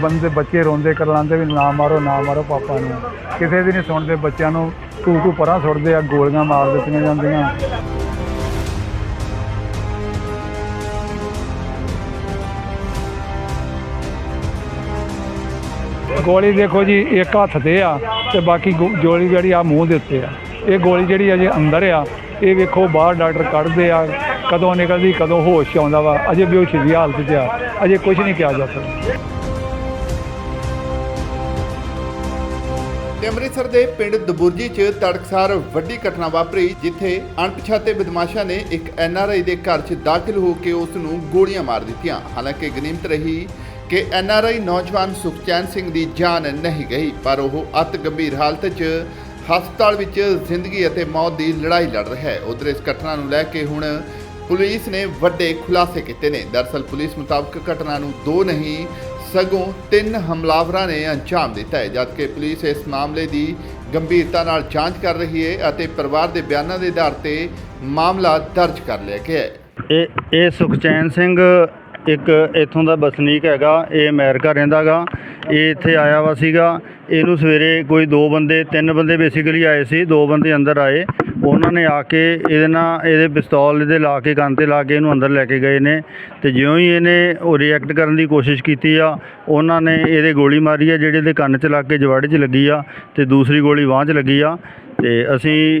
ਬੰਦੇ ਬੱਚੇ ਰੋਂਦੇ ਕਰਲਾਉਂਦੇ ਵੀ ਨਾ ਮਾਰੋ ਨਾ ਮਾਰੋ ਪਾਪਾ ਨੂੰ। ਕਿਸੇ ਦੀ ਨਹੀਂ ਸੁਣਦੇ, ਬੱਚਿਆਂ ਨੂੰ ਟੂ ਟੂ ਪਰਾਂ ਸੁੱਟਦੇ ਆ, ਗੋਲੀਆਂ ਮਾਰ ਦਿੱਤੀਆਂ ਜਾਂਦੀਆਂ। ਗੋਲੀ ਦੇਖੋ ਜੀ, ਇੱਕ ਹੱਥ ਤੇ ਆ ਤੇ ਬਾਕੀ ਗੋ- ਗੋਲੀ ਜਿਹੜੀ ਆ ਮੂੰਹ ਦੇ ਉੱਤੇ ਆ। ਇਹ ਗੋਲੀ ਜਿਹੜੀ ਅਜੇ ਅੰਦਰ ਆ, ਇਹ ਵੇਖੋ ਬਾਹਰ ਡਾਕਟਰ ਕੱਢਦੇ ਆ, ਕਦੋਂ ਨਿਕਲਦੀ, ਕਦੋਂ ਹੋਸ਼ 'ਚ ਆਉਂਦਾ ਵਾ। ਅਜੇ ਬੇਹੋਸ਼ੀ ਦੀ ਹਾਲਤ 'ਚ ਆ, ਅਜੇ ਕੁਝ ਨਹੀਂ ਕਿਹਾ ਜਾ ਸਕਦਾ। ਤੇ ਅੰਮ੍ਰਿਤਸਰ ਦੇ ਪਿੰਡ ਦਬੁਰਜੀ 'ਚ ਤੜਕਸਾਰ ਵੱਡੀ ਘਟਨਾ ਵਾਪਰੀ, ਜਿੱਥੇ ਅਣਪਛਾਤੇ ਬਦਮਾਸ਼ਾਂ ਨੇ ਇੱਕ ਐਨਆਰਆਈ ਦੇ ਘਰ 'ਚ ਦਾਖਲ ਹੋ ਕੇ ਉਸ ਨੂੰ ਗੋਲੀਆਂ ਮਾਰ ਦਿੱਤੀਆਂ। ਹਾਲਾਂਕਿ ਗਨੀਮਤ ਰਹੀ ਕਿ ਐਨਆਰਆਈ ਨੌਜਵਾਨ ਸੁਖਚੈਨ ਸਿੰਘ ਦੀ ਜਾਨ ਨਹੀਂ ਗਈ, ਪਰ ਉਹ ਅਤ ਗੰਭੀਰ ਹਾਲਤ 'ਚ ਹਸਪਤਾਲ ਵਿੱਚ ਜ਼ਿੰਦਗੀ ਅਤੇ ਮੌਤ ਦੀ ਲੜਾਈ ਲੜ ਰਿਹਾ ਹੈ। ਉਧਰ ਇਸ ਘਟਨਾ ਨੂੰ ਲੈ ਕੇ ਹੁਣ ਪੁਲਿਸ ਨੇ ਵੱਡੇ ਖੁਲਾਸੇ ਕੀਤੇ ਨੇ। ਦਰਸਲ ਪੁਲਿਸ ਮੁਤਾਬਕ ਘਟਨਾ ਨੂੰ ਦੋ ਨਹੀਂ ਸਗੋਂ ਤਿੰਨ ਹਮਲਾਵਰਾਂ ਨੇ ਅੰਜਾਮ ਦਿੱਤਾ ਹੈ ਜਦਕਿ ਪੁਲਿਸ ਇਸ ਮਾਮਲੇ ਦੀ ਗੰਭੀਰਤਾ ਨਾਲ ਜਾਂਚ ਕਰ ਰਹੀ ਹੈ ਅਤੇ ਪਰਿਵਾਰ ਦੇ ਬਿਆਨਾਂ ਦੇ ਆਧਾਰ ਤੇ ਮਾਮਲਾ ਦਰਜ ਕਰ ਲਿਆ ਗਿਆ ਹੈ। ਇਹ ਇਹ ਸੁਖਚੈਨ ਸਿੰਘ ਇੱਕ ਇੱਥੋਂ ਦਾ ਵਸਨੀਕ ਹੈਗਾ, ਇਹ ਅਮਰੀਕਾ ਰਹਿੰਦਾਗਾ ਇਹ ਇੱਥੇ ਆਇਆ ਵਾ ਸੀਗਾ, ਇਹਨੂੰ ਸਵੇਰੇ ਕੋਈ ਦੋ ਬੰਦੇ, ਤਿੰਨ ਬੰਦੇ ਬੇਸਿਕਲੀ ਆਏ ਸੀ, ਦੋ ਬੰਦੇ ਅੰਦਰ ਆਏ ਉਹਨਾਂ ਨੇ ਆ ਕੇ ਇਹਦੇ ਨਾਲ ਇਹਦੇ ਪਿਸਤੌਲ ਇਹਦੇ ਲਾ ਕੇ ਕੰਨ ਤੇ ਲਾ ਕੇ ਇਹਨੂੰ ਅੰਦਰ ਲੈ ਕੇ ਗਏ ਨੇ ਤੇ ਜਿਉਂ ਹੀ ਇਹਨੇ ਉਹ ਰਿਐਕਟ ਕਰਨ ਦੀ ਕੋਸ਼ਿਸ਼ ਕੀਤੀ ਆ, ਉਹਨਾਂ ਨੇ ਇਹਦੇ ਗੋਲੀ ਮਾਰੀ ਆ, ਜਿਹੜੇ ਇਹਦੇ ਕੰਨ 'ਚ ਲੱਗ ਕੇ ਜਵਾੜੇ 'ਚ ਲੱਗੀ ਆ ਤੇ ਦੂਸਰੀ ਗੋਲੀ ਬਾਂਹ 'ਚ ਲੱਗੀ ਆ ਤੇ ਅਸੀਂ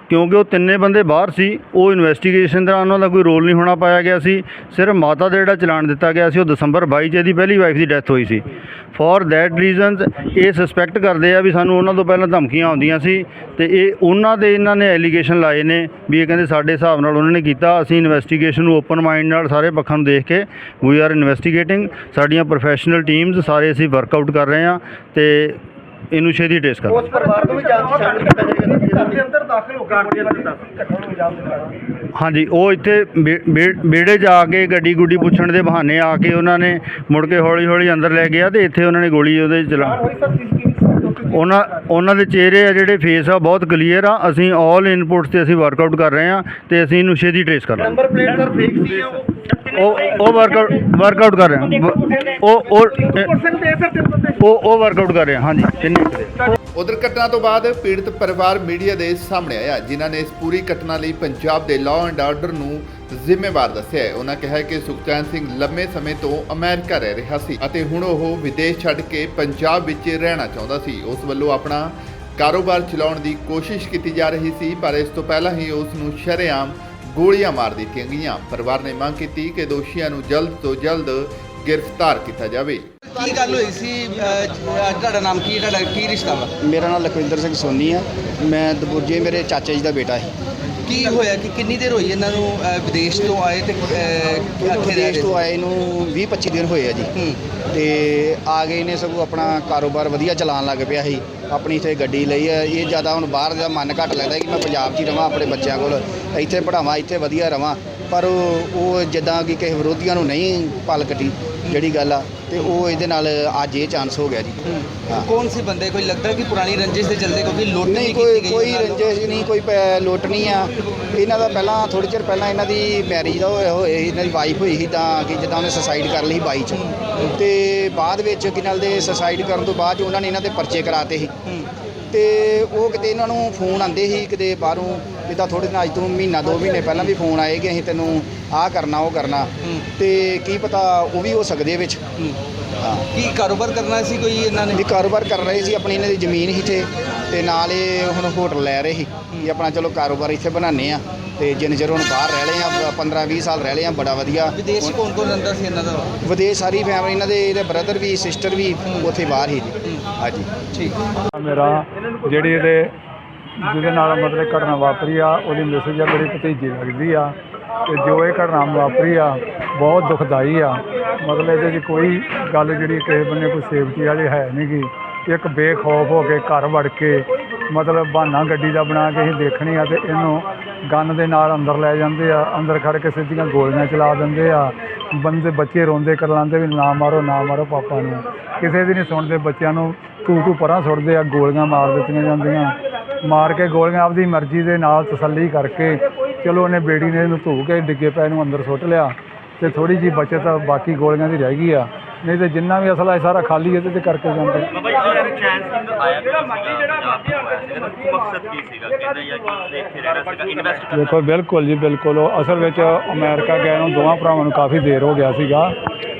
ਕਿਉਂਕਿ ਉਹ ਤਿੰਨੇ ਬੰਦੇ ਬਾਹਰ ਸੀ, ਉਹ ਇਨਵੈਸਟੀਗੇਸ਼ਨ ਦੌਰਾਨ ਉਹਨਾਂ ਦਾ ਕੋਈ ਰੋਲ ਨਹੀਂ ਹੋਣਾ ਪਾਇਆ ਗਿਆ ਸੀ। ਸਿਰਫ ਮਾਤਾ ਦਾ ਜਿਹੜਾ ਚਲਾਨ ਦਿੱਤਾ ਗਿਆ ਸੀ, ਉਹ ਦਸੰਬਰ 22 ਚ ਇਹਦੀ ਪਹਿਲੀ ਵਾਈਫ ਦੀ ਡੈਥ ਹੋਈ ਸੀ। ਫॉर ਦੈਟ ਰੀਜ਼ਨਸ ਇਹ ਸਸਪੈਕਟ ਕਰਦੇ ਆ ਵੀ ਸਾਨੂੰ ਉਹਨਾਂ ਤੋਂ ਪਹਿਲਾਂ ਧਮਕੀਆਂ ਆਉਂਦੀਆਂ ਸੀ ਤੇ ਇਹ ਉਹਨਾਂ ਦੇ ਇਹਨਾਂ ਨੇ ਐਲੀਗੇਸ਼ਨ ਲਾਏ ਨੇ ਵੀ ਇਹ ਕਹਿੰਦੇ ਸਾਡੇ ਹਿਸਾਬ ਨਾਲ ਉਹਨਾਂ ਨੇ ਕੀਤਾ। ਅਸੀਂ ਇਨਵੈਸਟੀਗੇਸ਼ਨ ਨੂੰ ਓਪਨ ਮਾਈਂਡ ਨਾਲ ਸਾਰੇ ਪੱਖਾਂ ਨੂੰ ਦੇਖ ਕੇ ਵੀ ਆਰ ਇਨਵੈਸਟੀਗੇਟਿੰਗ ਸਾਡੀਆਂ ਪ੍ਰੋਫੈਸ਼ਨਲ ਟੀਮਸ ਸਾਰੇ ਅਸੀਂ ਵਰਕਆਊਟ ਕਰ ਰਹੇ ਹਾਂ ਤੇ ਇਹਨੂੰ ਛੇਤੀ ਟੇਸ ਕਰ ਰਹੇ ਹਾਂ। ਪਰਿਵਾਰ ਨੂੰ ਵੀ ਜਾਂਚ ਸ਼ਾਮਿਲ ਕੀਤਾ ਜਾਏਗਾ ਘਰ ਦੇ ਅੰਦਰ ਦਾਖਲ ਹੋ ਕੇ ਗੋਲੀਆਂ ਦਾ ਘਟਨਾ ਨੂੰ ਇਲਜ਼ਾਮ ਦਿੰਦਾ ਹਾਂਜੀ ਉਹ ਇੱਥੇ ਬੇ- ਬੇ- ਵਿਹੜੇ 'ਚ ਆ ਕੇ ਗੱਡੀ ਗੁੱਡੀ ਪੁੱਛਣ ਦੇ ਬਹਾਨੇ ਆ ਕੇ ਉਹਨਾਂ ਨੇ ਮੁੜ ਕੇ ਹੌਲੀ ਹੌਲੀ ਅੰਦਰ ਲੈ ਗਿਆ ਤੇ ਇੱਥੇ ਉਹਨਾਂ ਨੇ ਗੋਲੀ ਉਹਦੇ 'ਚ ਚਲਾ ਉਹਨਾਂ ਉਹਨਾਂ ਦੇ ਚਿਹਰੇ ਆ ਜਿਹੜੇ ਫੇਸ ਆ ਬਹੁਤ ਕਲੀਅਰ ਆ। ਅਸੀਂ ਆਲ ਇਨਪੁਟਸ ਤੇ ਅਸੀਂ ਵਰਕਆਊਟ ਕਰ ਰਹੇ ਹਾਂ ਤੇ ਅਸੀਂ ਇਹਨੂੰ ਛੇਤੀ ਟ੍ਰੇਸ ਕਰ ਲਾਂਗੇ। ਨੰਬਰ ਪਲੇਟ ਸਰ ਫੇਕ ਸੀ ਉਹ। ਉਹ ਉਹ ਵਰਕਆਊਟ ਵਰਕਆਊਟ ਕਰ ਰਹੇ। ਹਾਂ ਵ- ਉਹ ਉਹ ਉਹ ਉਹ ਵਰਕਆਊਟ ਕਰ ਰਹੇ ਹਾਂਜੀ ਦੇ ਉਧਰ ਘਟਨਾ ਤੋਂ ਬਾਅਦ ਪੀੜਤ ਪਰਿਵਾਰ ਮੀਡੀਆ ਦੇ ਸਾਹਮਣੇ ਆਇਆ ਜਿਨ੍ਹਾਂ ਨੇ ਇਸ ਪੂਰੀ ਘਟਨਾ ਲਈ ਪੰਜਾਬ ਦੇ ਲਾਅ ਐਂਡ ਆਰਡਰ ਨੂੰ ਜ਼ਿੰਮੇਵਾਰ ਦੱਸਿਆ ਹੈ। ਉਹਨਾਂ ਕਿਹਾ ਕਿ ਸੁਖਚੈਨ ਸਿੰਘ ਲੰਮੇ ਸਮੇਂ ਤੋਂ ਅਮਰੀਕਾ ਰਹਿ ਰਿਹਾ ਸੀ ਅਤੇ ਹੁਣ ਉਹ ਵਿਦੇਸ਼ ਛੱਡ ਕੇ ਪੰਜਾਬ ਵਿੱਚ ਰਹਿਣਾ ਚਾਹੁੰਦਾ ਸੀ। ਉਸ ਵੱਲੋਂ ਆਪਣਾ ਕਾਰੋਬਾਰ ਚਲਾਉਣ ਦੀ ਕੋਸ਼ਿਸ਼ ਕੀਤੀ ਜਾ ਰਹੀ ਸੀ ਪਰ ਇਸ ਤੋਂ ਪਹਿਲਾਂ ਹੀ ਉਸ ਨੂੰ ਸ਼ਰੇਆਮ ਗੋਲੀਆਂ ਮਾਰ ਦਿੱਤੀਆਂ ਗਈਆਂ ਪਰਿਵਾਰ ਨੇ ਮੰਗ ਕੀਤੀ ਕਿ ਦੋਸ਼ੀਆਂ ਨੂੰ ਜਲਦ ਤੋਂ ਜਲਦ ਗ੍ਰਿਫਤਾਰ ਕੀਤਾ ਜਾਵੇ। ਕੀ ਗੱਲ ਹੋਈ ਸੀ? ਅਹ, ਤੁਹਾਡਾ ਨਾਮ ਕੀ? ਤੁਹਾਡਾ ਕੀ ਰਿਸ਼ਤਾ ਵਾ? ਮੇਰਾ ਨਾਮ ਲਖਵਿੰਦਰ ਸਿੰਘ ਸੋਨੀ ਆ। ਮੈਂ ਦਬੁਰਜੇ ਮੇਰੇ ਚਾਚਾ ਜੀ ਦਾ ਬੇਟਾ ਹੈ। ਕੀ ਹੋਇਆ ਕਿ ਕਿੰਨੀ ਦੇਰ ਹੋਈ ਇਹਨਾਂ ਨੂੰ ਅਹ, ਵਿਦੇਸ਼ ਤੋਂ ਆਏ ਤੇ ਅਹ, ਇੱਥੇ ਰਹਿ ਵਿਦੇਸ਼ ਰਹੇ ਤੋਂ ਆਏ ਨੂੰ 20 25 ਦਿਨ ਹੋਏ ਆ ਜੀ। ਹੂੰ। ਤੇ ਆ ਗਏ ਨੇ ਸਗੋਂ ਆਪਣਾ ਕਾਰੋਬਾਰ ਵਧੀਆ ਚਲਾਉਣ ਲੱਗ ਪਿਆ ਸੀ। ਆਪਣੀ ਇੱਥੇ ਗੱਡੀ ਲਈ ਹੈ ਇਹ ਜ਼ਿਆਦਾ ਹੁਣ ਬਾਹਰ ਦਾ ਮਨ ਘੱਟ ਲੱਗਦਾ ਕਿ ਮੈਂ ਪੰਜਾਬ 'ਚ ਹੀ ਰਵਾਂ ਆਪਣੇ ਬੱਚਿਆਂ ਕੋਲ। ਇੱਥੇ ਪੜਾਵਾਂ ਇੱਥੇ ਵਧੀਆ ਰਵਾਂ। ਪਰ ਉਹ ਉਹ ਜਿੱਦਾਂ ਕਿ ਕਿਸੇ ਵਿਰੋਧੀਆਂ ਨੂੰ ਨਹੀਂ ਪਲ ਕੱਟੀ ਜਿਹੜੀ ਗੱਲ ਆ ਤੇ ਉਹ ਇਹਦੇ ਨਾਲ ਅੱਜ ਇਹ ਚਾਂਸ ਹੋ ਗਿਆ ਜੀ। ਹਾਂ। ਕੌਣ ਸੀ ਬੰਦੇ? ਕੋਈ ਲੱਗਦਾ ਕਿ ਪੁਰਾਣੀ ਰੰਜਿਸ਼ ਦੇ ਚੱਲਦੇ ਕਿਉਂਕਿ ਲੁੱਟ ਨਹੀਂ ਕੀਤੀ ਗਈ ਕੋਈ। ਰੰਜਿਸ਼ ਨਹੀਂ ਕੋਈ ਲੁੱਟ ਨਹੀਂ ਆ। ਇਹਨਾਂ ਦਾ ਪਹਿਲਾਂ ਥੋੜੀ ਚਿਰ ਪਹਿਲਾਂ ਇਹਨਾਂ ਦੀ ਮੈਰਿਜ ਦਾ ਹੋਇਆ ਹੋਇਆ ਸੀ, ਇਹਨਾਂ ਦੀ ਵਾਈਫ ਹੋਈ ਸੀ ਤਾਂ ਕਿ ਜਿੱਦਾਂ ਉਹਨੇ ਸੁਸਾਈਡ ਕਰ ਲਈ 22 ਚ। ਤੇ ਬਾਅਦ ਵਿੱਚ ਕਿ ਨਾਲ ਦੇ ਸੁਸਾਈਡ ਕਰਨ ਤੋਂ ਬਾਅਦ 'ਚ ਉਹਨਾਂ ਨੇ ਇਹਨਾਂ ਦੇ ਪਰਚੇ ਕਰਾਤੇ ਸੀ। ਤੇ ਉਹ ਕਿਤੇ ਇਹਨਾਂ ਨੂੰ ਫੋਨ ਆਂਦੇ ਸੀ ਕਿਤੇ ਬਾਹਰੋਂ ਜਿੱਦਾਂ ਥੋੜੇ ਦਿਨ ਅੱਜ ਤੋਂ ਮਹੀਨਾ ਦੋ ਮਹੀਨੇ ਪਹਿਲਾਂ ਵੀ ਫੋਨ ਆਏ ਕਿ ਅਸੀਂ ਤੈਨੂੰ ਆਹ ਕਰਨਾ ਉਹ ਕਰਨਾ। ਹੂੰ। ਤੇ ਕੀ ਪਤਾ ਉਹ ਵੀ ਹੋ ਸਕਦੇ ਵਿੱਚ। ਹੂੰ। ਹਾਂ। ਕੀ ਕਾਰੋਬਾਰ ਕਰਨਾ ਸੀ ਕੋਈ ਇਹਨਾਂ ਨੇ? ਵੀ ਕਾਰੋਬਾਰ ਕਰ ਰਹੇ ਸੀ ਆਪਣੀ ਇਹਨਾਂ ਦੀ ਜ਼ਮੀਨ ਸੀ ਤੇ ਤੇ ਨਾਲ ਇਹ ਹੁਣ ਹੋਟਲ ਲੈ ਰਹੇ ਸੀ ਵੀ ਆਪਣਾ ਚਲੋ ਕਾਰੋਬਾਰ ਇੱਥੇ ਬਣਾਉਂਦੇ ਆ ਤੇ ਜਿੰਨੇ ਚਿਰ ਹੁਣ ਬਾਹਰ ਰਹਿ ਲਏ ਆ 15 20 ਸਾਲ ਰਹਿ ਲਏ ਆ ਬੜਾ ਵਧੀਆ। ਵਿਦੇਸ਼ ਕੌਣ ਕੌਣ ਰਹਿੰਦਾ ਸੀ ਇਹਨਾਂ ਦਾ? ਵਿਦੇਸ਼ ਸਾਰੀ ਫੈਮਿਲੀ ਇਹਨਾਂ ਦੇ ਇਹਦੇ ਬ੍ਰਦਰ ਵੀ ਸਿਸਟਰ ਵੀ ਉੱਥੇ ਬਾਹਰ ਹੀ। ਜੀ ਹਾਂਜੀ। ਠੀਕ। ਮੇਰਾ ਜਿਹੜੀ ਇਹਦੇ ਜਿਹਦੇ ਨਾਲ ਮਤਲਬ ਘਟਨਾ ਵਾਪਰੀ ਆ, ਉਹਦੀ ਮੈਸੇਜ ਆ, ਮੇਰੀ ਭਤੀਜੀ ਲੱਗਦੀ ਆ ਤੇ ਜੋ ਇਹ ਘਟਨਾ ਵਾਪਰੀ ਆ, ਬਹੁਤ ਦੁਖਦਾਈ ਆ। ਮਤਲਬ ਇਹਦੇ 'ਚ ਕੋਈ ਗੱਲ ਜਿਹੜੀ ਕਿਸੇ ਬੰਨੇ ਕੋਈ ਸੇਫਟੀ ਵਾਲੀ ਹੈ ਨਹੀਂ ਗੀ। ਇੱਕ ਬੇਖੌਫ ਹੋ ਕੇ ਘਰ ਵੜ ਕੇ ਮਤਲਬ ਬਹਾਨਾ ਗੱਡੀ ਦਾ ਬਣਾ ਕੇ ਅਸੀਂ ਦੇਖਣੀ ਆ ਤੇ ਇਹਨੂੰ ਗਨ ਦੇ ਨਾਲ ਅੰਦਰ ਲੈ ਜਾਂਦੇ ਆ, ਅੰਦਰ ਖੜ ਕੇ ਸਿੱਧੀਆਂ ਗੋਲੀਆਂ ਚਲਾ ਦਿੰਦੇ ਆ। ਬੰਦੇ ਬੱਚੇ ਰੋਂਦੇ, ਕਰਲਾਉਂਦੇ ਵੀ ਨਾ ਮਾਰੋ ਨਾ ਮਾਰੋ ਪਾਪਾ ਨੂੰ। ਕਿਸੇ ਦੀ ਨਹੀਂ ਸੁਣਦੇ, ਬੱਚਿਆਂ ਨੂੰ ਤੂੰ ਤੂੰ ਪਰਾਂ ਸੁੱਟਦੇ ਆ, ਗੋਲੀਆਂ ਮਾਰ ਦਿੱਤੀਆਂ ਜਾਂਦੀਆਂ। ਮਾਰ ਕੇ ਗੋਲੀਆਂ ਆਪਦੀ ਮਰਜ਼ੀ ਦੇ ਨਾਲ ਤਸੱਲੀ ਕਰਕੇ ਚਲੋ ਉਹਨੇ ਬੇੜੀ ਨੇ ਇਹਨੂੰ ਧੂ ਕੇ ਡਿੱਗੇ ਪੈ ਨੂੰ ਅੰਦਰ ਸੁੱਟ ਲਿਆ ਤੇ ਥੋੜੀ ਜੀ ਬਚਤ ਬਾਕੀ ਗੋਲੀਆਂ ਦੀ ਰਹਿ ਗਈ ਆ। ਨਹੀਂ ਤੇ ਜਿੰਨਾ ਵੀ ਅਸਲਾ ਹੈ ਸਾਰਾ ਖਾਲੀ ਇਹਦੇ ਤੇ ਕਰਕੇ ਜਾਂਦੇ ਬਾਬਾ ਜੀ ਜਿਹੜਾ ਚੈਨ ਸਿੰਘ ਆਇਆ ਜਿਹੜਾ ਮਰਜ਼ੀ ਜਿਹੜਾ ਮਾਪਿਆ ਹੁੰਦਾ ਸੀ ਮਕਸਦ ਕੀ ਸੀਗਾ? ਕਹਿੰਦੇ ਜਾਂ ਕਿ ਉਸਨੇ ਇੱਥੇ ਰਹਿਣਾ ਸੀਗਾ? ਇਨਵੈਸਟ ਕਰਨਾ ਦੇਖੋ ਬਿਲਕੁਲ ਜੀ ਬਿਲਕੁਲ। ਉਹ ਅਸਲ ਵਿੱਚ ਅਮਰੀਕਾ ਗਏ ਨੂੰ ਦੋਵਾਂ ਭਰਾਵਾਂ ਨੂੰ ਕਾਫੀ ਦੇਰ ਹੋ ਗਿਆ ਸੀਗਾ।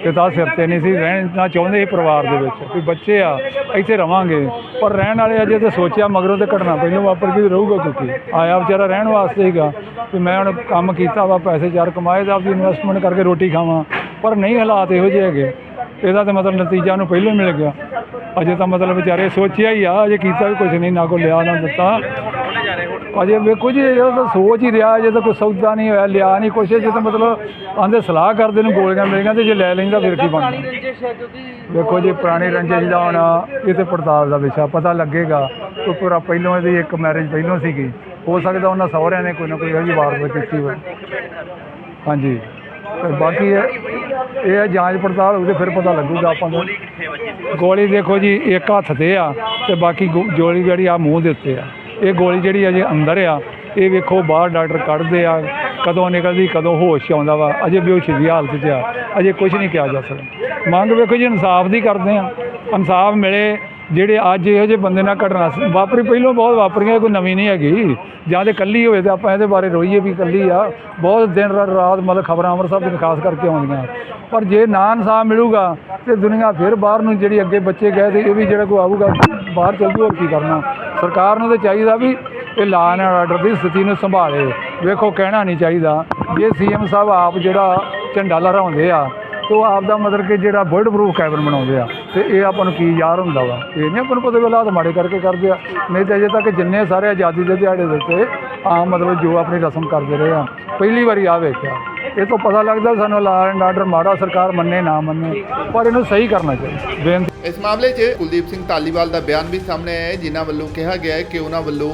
ਤੇ ਤਾਂ ਸਿਰ ਤੇ ਨਹੀਂ ਸੀ ਰਹਿਣਾ ਚਾਹੁੰਦੇ ਸੀ ਪਰਿਵਾਰ ਦੇ ਵਿੱਚ। ਵੀ ਬੱਚੇ ਆ ਇੱਥੇ ਰਵਾਂਗੇ। ਪਰ ਰਹਿਣ ਵਾਲੇ ਅਜੇ ਤੇ ਸੋਚਿਆ ਮਗਰੋਂ ਤੇ ਘਟਨਾ ਪਹਿਲੋਂ ਵਾਪਰ ਕੇ ਰਹੂਗਾ ਕਿਉਂਕਿ ਆਇਆ ਵਿਚਾਰਾ ਰਹਿਣ ਵਾਸਤੇ ਸੀਗਾ। ਵੀ ਮੈਂ ਹੁਣ ਕੰਮ ਕੀਤਾ ਵਾ ਪੈਸੇ ਚਾਰ ਕਮਾਏ ਤਾਂ ਆਪਦੀ ਇਨਵੈਸਟਮੈਂਟ ਕਰਕੇ ਰੋਟੀ ਖਾਵਾਂ। ਪਰ ਨਹੀਂ ਹਾਲਾਤ ਇਹੋ ਜਿਹੇ ਹੈਗੇ। ਇਹਦਾ ਤਾਂ ਮਤਲਬ ਨਤੀਜਾ ਉਹਨੂੰ ਪਹਿਲਾਂ ਮਿਲ ਗਿਆ। ਅਜੇ ਤਾਂ ਮਤਲਬ ਵਿਚਾਰੇ ਸੋਚਿਆ ਹੀ ਆ, ਅਜੇ ਕੀਤਾ ਵੀ ਕੁਝ ਨਹੀਂ, ਨਾ ਕੋਈ ਲਿਆ, ਨਾ ਦਿੱਤਾ। ਅਜੇ ਵੇਖੋ ਜੀ, ਇਹ ਤਾਂ ਸੋਚ ਹੀ ਰਿਹਾ, ਅਜੇ ਤਾਂ ਕੋਈ ਸੌਦਾ ਨਹੀਂ ਹੋਇਆ, ਲਿਆ ਨਹੀਂ ਕੁਛ ਜੇ ਤਾਂ ਮਤਲਬ ਆਂਦੇ ਸਲਾਹ ਕਰਦੇ ਨੂੰ, ਗੋਲੀਆਂ ਮਿਲੀਆਂ ਤੇ ਜੇ ਲੈ ਲੈਂਦਾ ਫਿਰ ਕੀ ਬਣਦਾ? ਵੇਖੋ ਜੀ, ਪੁਰਾਣੀ ਰੰਜਿਸ਼ ਦਾ ਹੋਣਾ ਇਹ ਤੇ ਪੜਤਾਲ ਦਾ ਵਿਸ਼ਾ, ਪਤਾ ਲੱਗੇਗਾ। ਕਿ ਪੂਰਾ ਪਹਿਲੋਂ ਇਹਦੀ ਇੱਕ ਮੈਰਿਜ ਪਹਿਲੋਂ ਸੀਗੀ। ਹੋ ਸਕਦਾ ਉਹਨਾਂ ਸਹੁਰਿਆਂ ਨੇ ਕੋਈ ਨਾ ਕੋਈ ਇਹੋ ਜਿਹੀ ਵਾਰਦਾਤ ਕੀਤੀ ਹੋਵੇ। ਹਾਂਜੀ। ਤੇ ਬਾਕੀ ਇਹ ਇਹ ਜਾਂਚ ਪੜਤਾਲ ਉਹਦੇ ਫਿਰ ਪਤਾ ਲੱਗੂਗਾ ਆਪਾਂ ਨੂੰ। ਕਿੱਥੇ ਵੱਜੀ ਸੀ? ਗੋਲੀ ਦੇਖੋ ਜੀ ਇੱਕ ਹੱਥ ਤੇ ਆ ਤੇ ਬਾਕੀ ਗੋ- ਗੋਲੀ ਜਿਹੜੀ ਆ ਮੂੰਹ ਦੇ ਉੱਤੇ ਆ। ਇਹ ਗੋਲੀ ਜਿਹੜੀ ਅਜੇ ਅੰਦਰ ਆ ਇਹ ਵੇਖੋ ਬਾਹਰ ਡਾਕਟਰ ਕੱਢਦੇ ਆ ਕਦੋਂ ਨਿਕਲਦੀ ਕਦੋਂ ਹੋਸ਼ 'ਚ ਆਉਂਦਾ ਵਾ ਅਜੇ ਬੇਹੋਸ਼ੀ ਦੀ ਹਾਲਤ 'ਚ ਆ ਅਜੇ ਕੁਝ ਨਹੀਂ ਕਿਹਾ ਜਾ ਸਕਦਾ। ਮੰਗ ਵੇਖੋ ਜੀ ਇਨਸਾਫ ਦੀ ਕਰਦੇ ਆ। ਇਨਸਾਫ ਮਿਲੇ ਜਿਹੜੇ ਅੱਜ ਇਹੋ ਜਿਹੇ ਬੰਦੇ ਨਾਲ ਘਟਨਾ ਵਾਪਰੀ, ਪਹਿਲੋਂ ਬਹੁਤ ਵਾਪਰੀਆਂ, ਕੋਈ ਨਵੀਂ ਨਹੀਂ ਹੈਗੀ। ਜਾਂ ਤੇ ਕੱਲੀ ਹੋਵੇ ਤੇ ਆਪਾਂ ਇਹਦੇ ਬਾਰੇ ਰੋਈਏ ਵੀ ਕੱਲੀ ਆ। ਬਹੁਤ ਦਿਨ ਰਾਤ ਮਤਲਬ ਖਬਰਾਂ ਅੰਮ੍ਰਿਤਸਰ ਦੀ ਖਾਸ ਕਰਕੇ ਆਉਂਦੀਆਂ। ਪਰ ਜੇ ਨਾ ਇਨਸਾਫ ਮਿਲੂਗਾ ਤੇ ਦੁਨੀਆ ਫਿਰ ਬਾਹਰ ਨੂੰ ਜਿਹੜੀ ਅੱਗੇ ਬੱਚੇ ਗਏ ਤੇ ਇਹ ਵੀ ਜਿਹੜਾ ਕੋਈ ਆਊਗਾ, ਬਾਹਰ ਚੱਲ ਜੂ ਹੋਰ ਕੀ ਕਰਨਾ? ਸਰਕਾਰ ਨੂੰ ਤਾਂ ਚਾਹੀਦਾ ਵੀ ਇਹ ਲਾ ਐਂਡ ਆਰਡਰ ਦੀ ਸਥਿਤੀ ਨੂੰ ਸੰਭਾਲੇ। ਵੇਖੋ, ਕਹਿਣਾ ਨਹੀਂ ਚਾਹੀਦਾ। ਜੇ ਸੀਐਮ ਸਾਹਿਬ ਆਪ ਜਿਹੜਾ ਝੰਡਾ ਲਹਿਰਾਉਂਦੇ ਆ ਤੇ ਉਹ ਆਪ ਦਾ ਮਤਲਬ ਕਿ ਜਿਹੜਾ ਬਰਡ ਪ੍ਰੂਫ ਕੈਬਨ ਬਣਾਉਂਦੇ ਆ, ਤੇ ਇਹ ਆਪਾਂ ਨੂੰ ਕੀ ਯਾਰ ਹੁੰਦਾ ਵਾ? ਇਹ ਨਹੀਂ ਆਪਾਂ ਨੂੰ ਪਤਾ ਵੀ ਹਾਲਾਤ ਮਾੜੇ ਕਰਕੇ ਕਰਦੇ ਆ। ਨਹੀਂ ਤਾਂ ਅਜੇ ਤੱਕ ਜਿੰਨੇ ਸਾਰੇ ਆਜ਼ਾਦੀ ਦੇ ਦਿਹਾੜੇ ਦੇ ਉੱਤੇ ਆਮ ਮਤਲਬ ਜੋ ਆਪਣੀ ਰਸਮ ਕਰਦੇ ਰਹੇ ਆ, ਪਹਿਲੀ ਵਾਰੀ ਆ ਵੇਖਿਆ। ਇਹ ਤੋਂ ਪਤਾ ਲੱਗਦਾ ਸਾਨੂੰ ਲਾ ਐਂਡ ਆਰਡਰ ਮਾੜਾ ਸਰਕਾਰ ਮੰਨੇ, ਨਾ ਮੰਨੇ, ਪਰ ਇਹਨੂੰ ਸਹੀ ਕਰਨਾ ਚਾਹੀਦਾ। ਬੇਨਤੀ ਇਸ ਮਾਮਲੇ 'ਚ ਕੁਲਦੀਪ ਸਿੰਘ ਧਾਲੀਵਾਲ ਦਾ ਬਿਆਨ ਵੀ ਸਾਹਮਣੇ ਆਇਆ ਹੈ, ਜਿਨ੍ਹਾਂ ਵੱਲੋਂ ਕਿਹਾ ਗਿਆ ਹੈ ਕਿ ਉਹਨਾਂ ਵੱਲੋਂ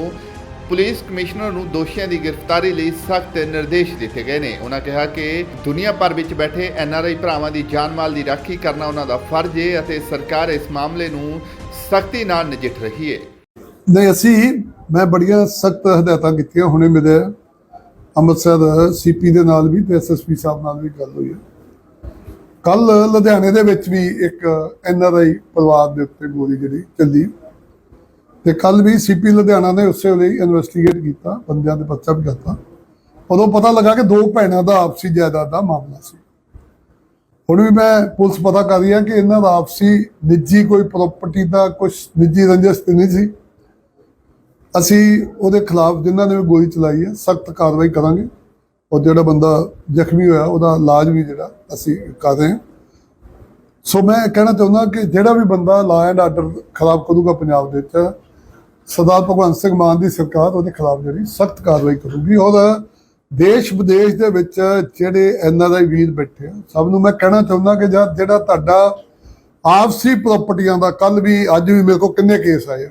ਪੁਲਿਸ ਕਮਿਸ਼ਨਰ ਨੂੰ ਦੋਸ਼ੀਆਂ ਦੀ ਗ੍ਰਿਫਤਾਰੀ ਲਈ ਸਖਤ ਨਿਰਦੇਸ਼ ਦਿੱਤੇ ਗਏ ਨੇ। ਉਹਨਾਂ ਕਿਹਾ ਕਿ ਦੁਨੀਆ ਭਰ ਵਿੱਚ ਬੈਠੇ ਐਨਆਰਆਈ ਭਰਾਵਾਂ ਦੀ ਜਾਨ ਮਾਲ ਦੀ ਰਾਖੀ ਕਰਨਾ ਉਹਨਾਂ ਦਾ ਫਰਜ਼ ਹੈ ਅਤੇ ਸਰਕਾਰ ਇਸ ਮਾਮਲੇ ਨੂੰ ਸਖਤੀ ਨਾਲ ਨਜਿੱਠ ਰਹੀ ਹੈ ਨਹੀਂ, ਅਸੀਂ, ਮੈਂ ਬੜੀਆਂ ਸਖਤ ਹਦਾਇਤਾਂ ਕੀਤੀਆਂ ਹੁਣੇ ਮੇਰੇ ਅੰਮ੍ਰਿਤਸਰ ਸੀਪੀ ਦੇ ਨਾਲ ਵੀ ਤੇ ਐਸਐਸਪੀ ਸਾਹਿਬ ਨਾਲ ਵੀ ਗੱਲ ਹੋਈ ਹੈ। ਕੱਲ ਲੁਧਿਆਣੇ ਦੇ ਵਿੱਚ ਵੀ ਇੱਕ ਐਨਆਰਆਈ ਪਰਿਵਾਰ ਦੇ ਉੱਤੇ ਗੋਲੀ ਜਿਹੜੀ ਚੱਲੀ। ਤੇ ਕੱਲ ਵੀ ਸੀਪੀ ਲੁਧਿਆਣਾ ਨੇ ਉਸੇ ਲਈ ਇਨਵੈਸਟੀਗੇਟ ਕੀਤਾ, ਬੰਦਿਆਂ ਦੇ ਪਰਚਾ ਵੀ ਕਰਤਾ। ਉਦੋਂ ਪਤਾ ਲੱਗਾ ਕਿ ਦੋ ਭੈਣਾਂ ਦਾ ਆਪਸੀ ਜਾਇਦਾਦ ਦਾ ਮਾਮਲਾ ਸੀ। ਹੁਣ ਵੀ ਮੈਂ ਪੁਲਿਸ ਪਤਾ ਕਰ ਰਹੀ ਹੈ ਕਿ ਇਹਨਾਂ ਦਾ ਆਪਸੀ ਨਿੱਜੀ ਕੋਈ ਪ੍ਰਾਪਰਟੀ ਦਾ ਕੁਝ ਨਿੱਜੀ ਰੰਜਿਸ਼ ਤੇ ਨਹੀਂ ਸੀ। ਅਸੀਂ ਉਹਦੇ ਖਿਲਾਫ ਜਿਨ੍ਹਾਂ ਨੇ ਵੀ ਗੋਲੀ ਚਲਾਈ ਹੈ, ਸਖਤ ਕਾਰਵਾਈ ਕਰਾਂਗੇ। ਔਰ ਜਿਹੜਾ ਬੰਦਾ ਜ਼ਖਮੀ ਹੋਇਆ, ਉਹਦਾ ਇਲਾਜ ਵੀ ਜਿਹੜਾ ਅਸੀਂ ਕਰ ਰਹੇ ਹਾਂ। ਸੋ ਮੈਂ ਕਹਿਣਾ ਚਾਹੁੰਦਾ ਕਿ ਜਿਹੜਾ ਵੀ ਬੰਦਾ ਲਾ ਐਂਡ ਆਰਡਰ ਖਰਾਬ ਕਰੂਗਾ ਪੰਜਾਬ ਦੇ ਵਿੱਚ ਸਰਦਾਰ ਭਗਵੰਤ ਸਿੰਘ ਮਾਨ ਦੀ ਸਰਕਾਰ ਉਹਦੇ ਖਿਲਾਫ ਜਿਹੜੀ ਸਖਤ ਕਾਰਵਾਈ ਕਰੂਗੀ। ਔਰ ਦੇਸ਼ ਵਿਦੇਸ਼ ਦੇ ਵਿੱਚ ਜਿਹੜੇ ਐਨਆਰਆਈ ਵੀਰ ਬੈਠੇ ਆ, ਸਭ ਨੂੰ ਮੈਂ ਕਹਿਣਾ ਚਾਹੁੰਦਾ ਕਿ ਜਦ ਜਿਹੜਾ ਤੁਹਾਡਾ ਆਪਸੀ ਪ੍ਰਾਪਰਟੀਆਂ ਦਾ ਕੱਲ ਵੀ, ਅੱਜ ਵੀ ਮੇਰੇ ਕੋਲ ਕਿੰਨੇ ਕੇਸ ਆਏ ਆ?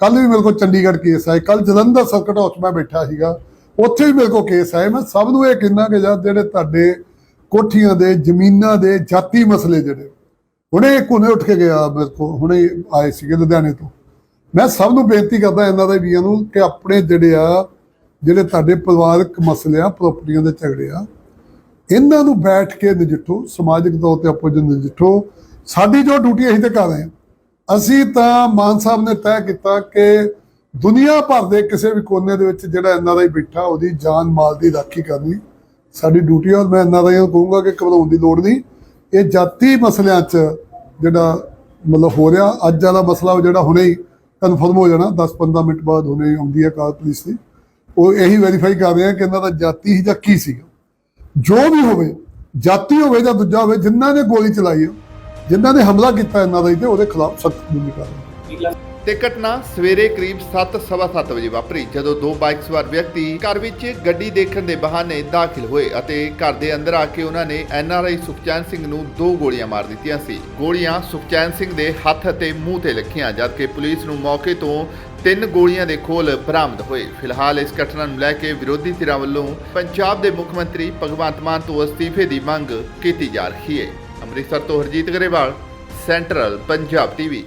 ਕੱਲ ਵੀ ਮੇਰੇ ਕੋਲ ਚੰਡੀਗੜ੍ਹ ਕੇਸ ਆਏ ਕੱਲ ਜਲੰਧਰ ਸਰਕਟ ਹਾਊਸ ਮੈਂ ਬੈਠਾ ਸੀਗਾ, ਉੱਥੇ ਵੀ ਮੇਰੇ ਕੋਲ ਕੇਸ ਆਏ। ਮੈਂ ਸਭ ਨੂੰ ਇਹ ਕਹਿੰਦਾ ਕਿ ਜਦ ਜਿਹੜੇ ਤੁਹਾਡੇ ਕੋਠੀਆਂ ਦੇ, ਜ਼ਮੀਨਾਂ ਦੇ ਜਾਤੀ ਮਸਲੇ ਜਿਹੜੇ, ਹੁਣੇ ਕੋਨੇ ਉੱਠ ਕੇ ਗਿਆ ਮੇਰੇ ਕੋਲ, ਹੁਣੇ ਆਏ ਸੀਗੇ ਲੁਧਿਆਣੇ ਤੋਂ। ਮੈਂ ਸਭ ਨੂੰ ਬੇਨਤੀ ਕਰਦਾ ਇਹਨਾਂ ਦੇ ਵੀਰਾਂ ਨੂੰ ਕਿ ਆਪਣੇ ਜਿਹੜੇ ਆ, ਜਿਹੜੇ ਤੁਹਾਡੇ ਪਰਿਵਾਰਕ ਮਸਲੇ ਆ ਪ੍ਰਾਪਰਟੀਆਂ ਦੇ ਝਗੜੇ ਆ, ਇਹਨਾਂ ਨੂੰ ਬੈਠ ਕੇ ਨਜਿੱਠੋ, ਸਮਾਜਿਕ ਤੌਰ ਤੇ ਆਪੋ ਜੀ ਨਜਿੱਠੋ। ਸਾਡੀ ਜੋ ਡਿਊਟੀ ਅਸੀਂ ਤੇ ਕਰ ਰਹੇ ਹਾਂ। ਅਸੀਂ ਤਾਂ ਮਾਨ ਸਾਹਿਬ ਨੇ ਤੈਅ ਕੀਤਾ ਕਿ ਦੁਨੀਆ ਭਰ ਦੇ ਕਿਸੇ ਵੀ ਕੋਨੇ ਦੇ ਵਿੱਚ ਜਿਹੜਾ ਐਨਆਰਆਈ ਬੈਠਾ, ਉਹਦੀ ਜਾਨ ਮਾਲ ਦੀ ਰਾਖੀ ਕਰਨੀ ਸਾਡੀ ਡਿਊਟੀ ਹੈ ਔਰ ਮੈਂ ਐਨਆਰਆਈ ਨੂੰ ਕਹੂੰਗਾ ਕਿ ਘਬਰਾਉਣ ਦੀ ਲੋੜ ਨਹੀਂ। ਇਹ ਜਾਤੀ ਮਸਲਿਆਂ 'ਚ ਜਿਹੜਾ ਮਤਲਬ ਹੋ ਰਿਹਾ, ਅੱਜ ਵਾਲਾ ਮਸਲਾ ਜਿਹੜਾ ਹੁਣੇ ਹੀ ਕਨਫਰਮ ਹੋ ਜਾਣਾ 10-15 ਮਿੰਟ ਬਾਅਦ ਹੁਣੇ ਆਉਂਦੀ ਹੈ ਕਾਰ ਪੁਲਿਸ ਦੀ। ਉਹ ਇਹੀ ਵੈਰੀਫਾਈ ਕਰ ਰਹੇ ਆ ਕਿ ਇਹਨਾਂ ਦਾ ਜਾਤੀ ਹੀ ਜਾਂ ਕੀ ਸੀਗਾ। ਜੋ ਵੀ ਹੋਵੇ, ਜਾਤੀ ਹੋਵੇ ਜਾਂ ਦੂਜਾ ਹੋਵੇ, ਜਿਨ੍ਹਾਂ ਨੇ ਗੋਲੀ ਚਲਾਈ ਹੈ ਜਿਨ੍ਹਾਂ ਨੇ ਹਮਲਾ ਕੀਤਾ ਇਹਨਾਂ ਦਾ ਹੀ ਤੇ ਉਹਦੇ ਖਿਲਾਫ ਸਖਤ ਭੂਮਿਕਾ ਤੇ ਘਟਨਾ ਸਵੇਰੇ ਕਰੀਬ 7:30 ਵਜੇ ਵਾਪਰੀ, ਜਦੋਂ ਦੋ ਬਾਈਕ ਸਵਾਰ ਵਿਅਕਤੀ ਘਰ ਵਿੱਚ ਗੱਡੀ ਦੇਖਣ ਦੇ ਬਹਾਨੇ ਦਾਖਲ ਹੋਏ ਅਤੇ ਘਰ ਦੇ ਅੰਦਰ ਆ ਕੇ ਉਹਨਾਂ ਨੇ ਐਨਆਰਆਈ ਸੁਖਚੈਨ ਸਿੰਘ ਨੂੰ ਦੋ ਗੋਲੀਆਂ ਮਾਰ ਦਿੱਤੀਆਂ ਸੀ। ਗੋਲੀਆਂ ਸੁਖਚੈਨ ਸਿੰਘ ਦੇ ਹੱਥ ਅਤੇ ਮੂੰਹ ਤੇ ਲੱਗੀਆਂ, ਜਦਕਿ ਪੁਲਿਸ ਨੂੰ ਮੌਕੇ ਤੋਂ ਤਿੰਨ ਗੋਲੀਆਂ ਦੇ ਖੋਲ ਬਰਾਮਦ ਹੋਏ। ਫਿਲਹਾਲ ਇਸ ਘਟਨਾ ਨੂੰ ਲੈ ਕੇ ਵਿਰੋਧੀ ਧਿਰਾਂ ਵੱਲੋਂ ਪੰਜਾਬ ਦੇ ਮੁੱਖ ਮੰਤਰੀ ਭਗਵੰਤ ਮਾਨ ਤੋਂ ਅਸਤੀਫੇ ਦੀ ਮੰਗ ਕੀਤੀ ਜਾ ਰਹੀ ਹੈ ਅੰਮ੍ਰਿਤਸਰ ਤੋਂ ਹਰਜੀਤ ਗਰੇਵਾਲ, ਸੈਂਟਰਲ ਪੰਜਾਬ ਟੀਵੀ।